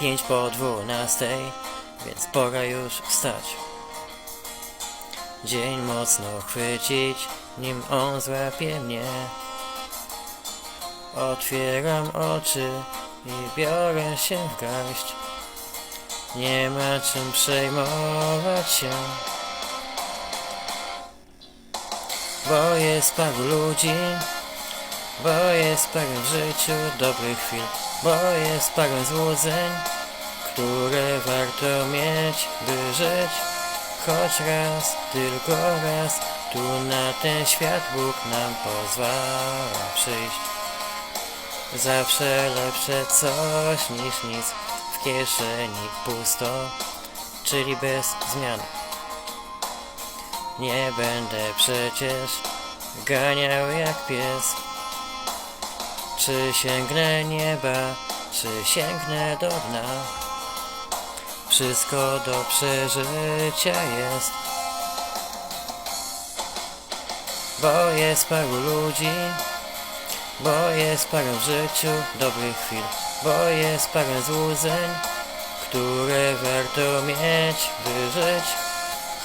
Pięć po dwunastej, więc pora już wstać. Dzień mocno chwycić, nim on złapie mnie. Otwieram oczy i biorę się w garść. Nie ma czym przejmować się. Bo jest paru ludzi, bo jest parę w życiu dobrych chwil, bo jest parę złudzeń, które warto mieć, by żyć. Choć raz, tylko raz, tu na ten świat Bóg nam pozwala przyjść. Zawsze lepsze coś niż nic, w kieszeni pusto, czyli bez zmian. Nie będę przecież ganiał jak pies. Czy sięgnę nieba, czy sięgnę do dna? Wszystko do przeżycia jest. Bo jest paru ludzi, bo jest parę w życiu dobrych chwil, bo jest parę złudzeń, które warto mieć, by żyć.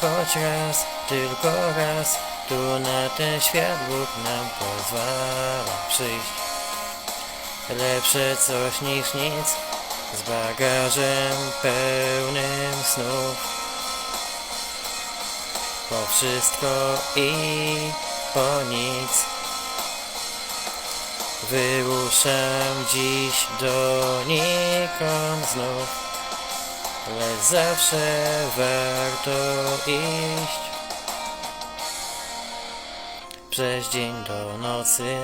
Choć raz, tylko raz, tu na ten świat Bóg nam pozwala przyjść. Lepsze coś niż nic, z bagażem pełnym snów. Po wszystko i po nic. Wyruszam dziś donikąd znów. Lecz zawsze warto iść Przez dzień do nocy,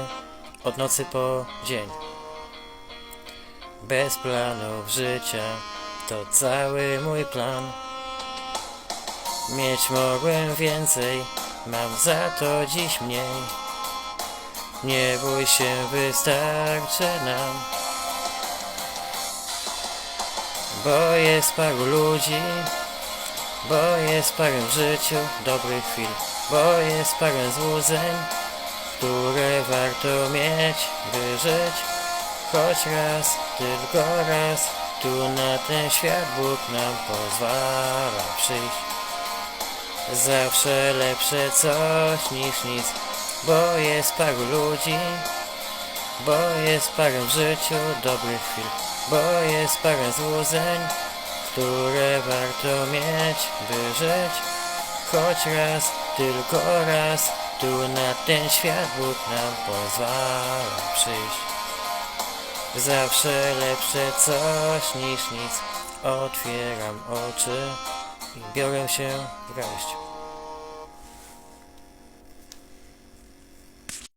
od nocy po dzień Bez planów życia, to cały mój plan. Mieć mogłem więcej, mam za to dziś mniej. Nie bój się, wystarczy nam. Bo jest paru ludzi, bo jest parę w życiu dobrych chwil, bo jest parę złudzeń, które warto mieć, by żyć. Choć raz, tylko raz, tu na ten świat Bóg nam pozwala przyjść. Zawsze lepsze coś niż nic, bo jest paru ludzi, bo jest parę w życiu dobrych chwil, bo jest parę złudzeń, które warto mieć, by żyć. Choć raz, tylko raz, tu na ten świat Bóg nam pozwala przyjść. Zawsze lepsze coś niż nic, otwieram oczy i biorę się w garść.